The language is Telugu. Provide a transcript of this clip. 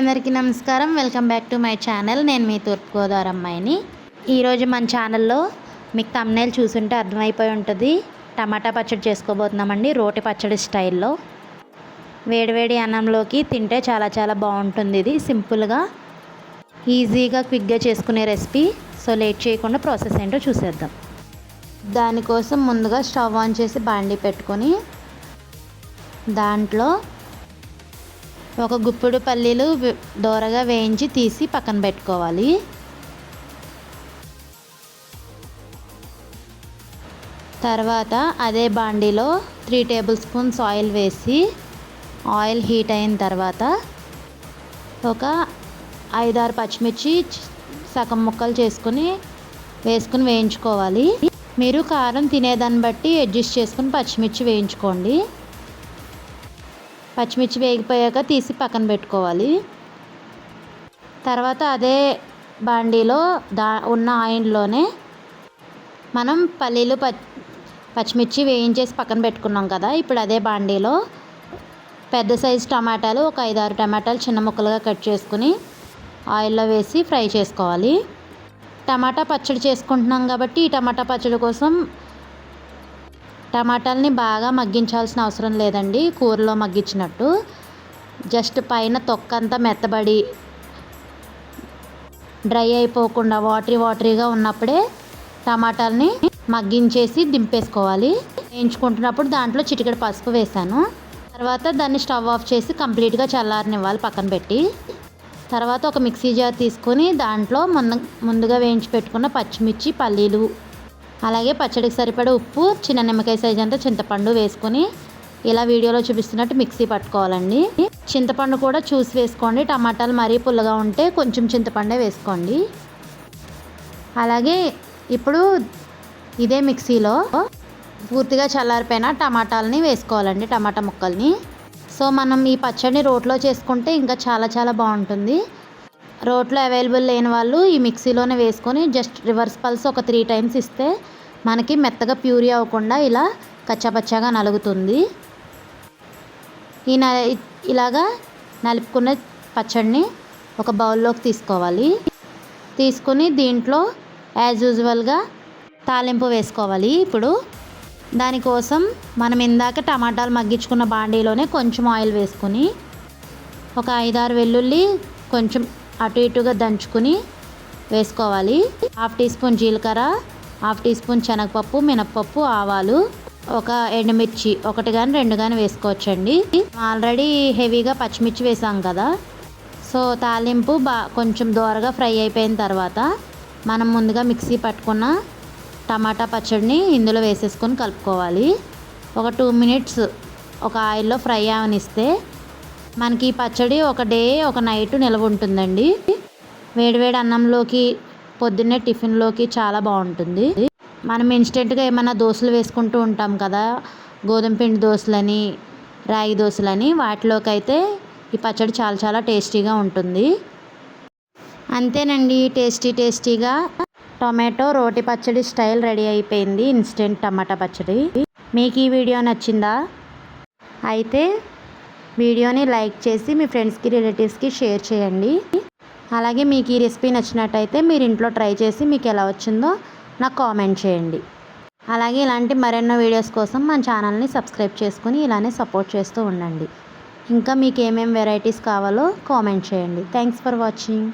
అందరికీ నమస్కారం. Welcome back to my channel. నేను మీ తూర్పుగోదావరి అమ్మాయిని. ఈరోజు మన ఛానల్లో మీకు తమ్నేల్ చూసుంటే అర్థమైపోయి ఉంటుంది. టమాటా పచ్చడి చేసుకోబోతున్నామండి రోటి పచ్చడి స్టైల్లో. వేడివేడి అన్నంలోకి తింటే చాలా చాలా బాగుంటుంది ఇది సింపుల్గా ఈజీగా క్విక్గా చేసుకునే రెసిపీ సో లేట్ చేయకుండా ప్రాసెస్ ఏంటో చూసేద్దాం. దానికోసం ముందుగా స్టవ్ ఆన్ చేసి బాండీ పెట్టుకొని దాంట్లో ఒక గుప్పెడు పల్లీలు దోరగా వేయించి తీసి పక్కన పెట్టుకోవాలి. తర్వాత అదే బాండీలో త్రీ టేబుల్ స్పూన్స్ ఆయిల్ వేసి ఆయిల్ హీట్ అయిన తర్వాత ఒక ఐదారు పచ్చిమిర్చి సగం ముక్కలు చేసుకుని వేసుకుని వేయించుకోవాలి. మీరు కారం తినేదాన్ని బట్టి అడ్జస్ట్ చేసుకుని పచ్చిమిర్చి వేయించుకోండి. పచ్చిమిర్చి వేగిపోయాక తీసి పక్కన పెట్టుకోవాలి. తర్వాత అదే బాండీలో దా ఉన్న ఆయిల్లోనే మనం పల్లీలు ప పచ్చిమిర్చి వేయించేసి పక్కన పెట్టుకున్నాం కదా ఇప్పుడు అదే బాండీలో పెద్ద సైజు టమాటాలు ఒక ఐదు ఆరు టమాటాలు చిన్న ముక్కలుగా కట్ చేసుకుని ఆయిల్లో వేసి ఫ్రై చేసుకోవాలి. టమాటా పచ్చడి చేసుకుంటున్నాం కాబట్టి ఈ టమాటా పచ్చడి కోసం టమాటాలని బాగా మగ్గించాల్సిన అవసరం లేదండి కూరలో మగ్గించినట్టు. జస్ట్ పైన తొక్క అంతా మెత్తబడి డ్రై అయిపోకుండా వాటరీ వాటరీగా ఉన్నప్పుడే టమాటాలని మగ్గించేసి దింపేసుకోవాలి. వేయించుకుంటున్నప్పుడు దాంట్లో చిటికెడు పసుపు వేసాను తర్వాత దాన్ని స్టవ్ ఆఫ్ చేసి కంప్లీట్గా చల్లారనివ్వాలి పక్కన పెట్టి. తర్వాత ఒక మిక్సీ జార్ తీసుకొని దాంట్లో ముందు ముందుగా వేయించి పెట్టుకున్న పచ్చిమిర్చి పల్లీలు అలాగే పచ్చడికి సరిపడే ఉప్పు చిన్న నిమ్మకాయ సైజ్ అంతా చింతపండు వేసుకొని ఇలా వీడియోలో చూపిస్తున్నట్టు మిక్సీ పట్టుకోవాలండి. చింతపండు కూడా చూసి వేసుకోండి. టమాటాలు మరీ పుల్లగా ఉంటే కొంచెం చింతపండే వేసుకోండి. అలాగే ఇప్పుడు ఇదే మిక్సీలో పూర్తిగా చల్లారిపోయిన టమాటాలని వేసుకోవాలండి టమాటా ముక్కల్ని. సో మనం ఈ పచ్చడిని రోట్లో చేసుకుంటే ఇంకా చాలా చాలా బాగుంటుంది. రోట్లో అవైలబుల్ లేని వాళ్ళు ఈ మిక్సీలోనే వేసుకొని జస్ట్ రివర్స్ పల్స్ ఒక త్రీ టైమ్స్ ఇస్తే మనకి మెత్తగా ప్యూరీ అవ్వకుండా ఇలా కచ్చాపచ్చాగా నలుగుతుంది. ఈ న ఇలాగా నలుపుకున్న పచ్చడిని ఒక బౌల్లోకి తీసుకోవాలి. తీసుకుని దీంట్లో యాజ్ యూజువల్గా తాలింపు వేసుకోవాలి. ఇప్పుడు దానికోసం మనం ఇందాక టమాటాలు మగ్గించుకున్న బాండీలోనే కొంచెం ఆయిల్ వేసుకుని ఒక ఐదారు వెల్లుల్లి కొంచెం అటు ఇటుగా దంచుకుని వేసుకోవాలి. హాఫ్ టీ స్పూన్ జీలకర్ర హాఫ్ టీ స్పూన్ శనగపప్పు మినప్పప్పు ఆవాలు ఒక ఎండుమిర్చి ఒకటి కానీ రెండు కానీ వేసుకోవచ్చండి. ఆల్రెడీ హెవీగా పచ్చిమిర్చి వేసాం కదా. సో తాలింపు బా కొంచెం దోరగా ఫ్రై అయిపోయిన తర్వాత మనం ముందుగా మిక్సీ పట్టుకున్న టమాటా పచ్చడిని ఇందులో వేసేసుకొని కలుపుకోవాలి. ఒక టూ మినిట్స్ ఒక ఆయిల్లో ఫ్రై అవనిస్తే మనకి ఈ పచ్చడి ఒక డే ఒక నైట్ నిల్వ ఉంటుందండి. వేడివేడి అన్నంలోకి పొద్దున్నే టిఫిన్లోకి చాలా బాగుంటుంది. మనం ఇన్స్టెంట్గా ఏమైనా దోశలు వేసుకుంటూ ఉంటాం కదా గోధుమ పిండి దోశలని రాగి దోశలని వాటిలోకి అయితే ఈ పచ్చడి చాలా చాలా టేస్టీగా ఉంటుంది. అంతేనండి టేస్టీ టేస్టీగా. టొమాటో రోటి పచ్చడి స్టైల్ రెడీ అయిపోయింది ఇన్స్టెంట్ టమాటా పచ్చడి. మీకు ఈ వీడియో నచ్చిందా? అయితే వీడియోని లైక్ చేసి మీ ఫ్రెండ్స్కి రిలేటివ్స్కి షేర్ చేయండి. అలాగే మీకు ఈ రెసిపీ నచ్చినట్టయితే మీరు ఇంట్లో ట్రై చేసి మీకు ఎలా వచ్చిందో నాకు కామెంట్ చేయండి. అలాగే ఇలాంటి మరెన్నో వీడియోస్ కోసం మన ఛానల్ని సబ్స్క్రైబ్ చేసుకుని ఇలానే సపోర్ట్ చేస్తూ ఉండండి. ఇంకా మీకు ఏమేమి వెరైటీస్ కావాలో కామెంట్ చేయండి. Thanks for watching.